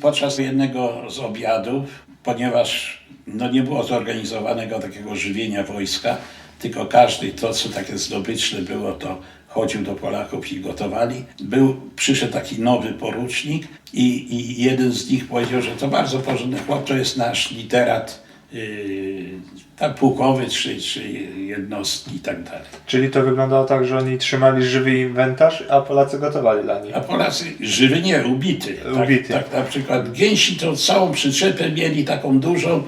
Podczas jednego z obiadów, ponieważ no nie było zorganizowanego takiego żywienia wojska, tylko każdy to, co takie zdobyczne było, to chodził do Polaków i gotowali. Był, przyszedł taki nowy porucznik i, i jeden z nich powiedział, że to bardzo porządny chłop, to jest nasz literat tam pułkowy czy, czy jednostki i tak dalej. Czyli to wyglądało tak, że oni trzymali żywy inwentarz, a Polacy gotowali dla nich. A Polacy żywy nie, ubity. Ubity. Tak, tak na przykład gęsi to całą przyczepę mieli taką dużą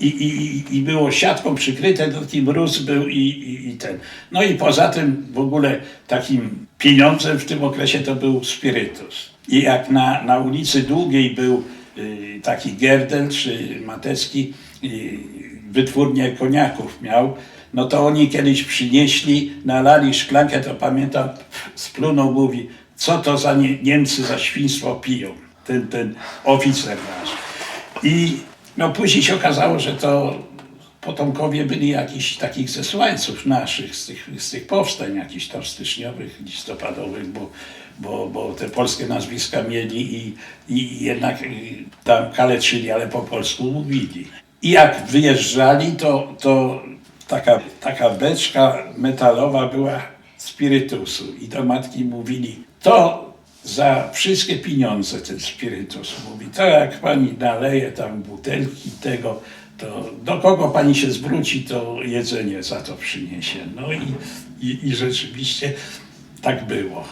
i, i, i- było siatką przykryte, to taki mróz był i, i, i ten. No i poza tym w ogóle takim pieniądzem w tym okresie to był spirytus. I jak na, na ulicy Długiej był taki Gerdel czy Matecki, wytwórnię koniaków miał, no to oni kiedyś przynieśli, nalali szklankę, to pamiętam, splunął, mówi, co to za nie, Niemcy za świństwo piją, ten, ten oficer nasz. I no później się okazało, że to potomkowie byli jakichś takich zesłańców naszych z tych, z tych powstań jakichś tam styczniowych, listopadowych, bo, bo, bo te polskie nazwiska mieli i, i jednak y, tam kaleczyli, ale po polsku mówili. I jak wyjeżdżali, to, to taka, taka beczka metalowa była spirytusu i do matki mówili, to za wszystkie pieniądze ten spirytus. Mówi, to jak pani naleje tam butelki tego, to do kogo pani się zwróci, to jedzenie za to przyniesie. No i, i, i rzeczywiście tak było.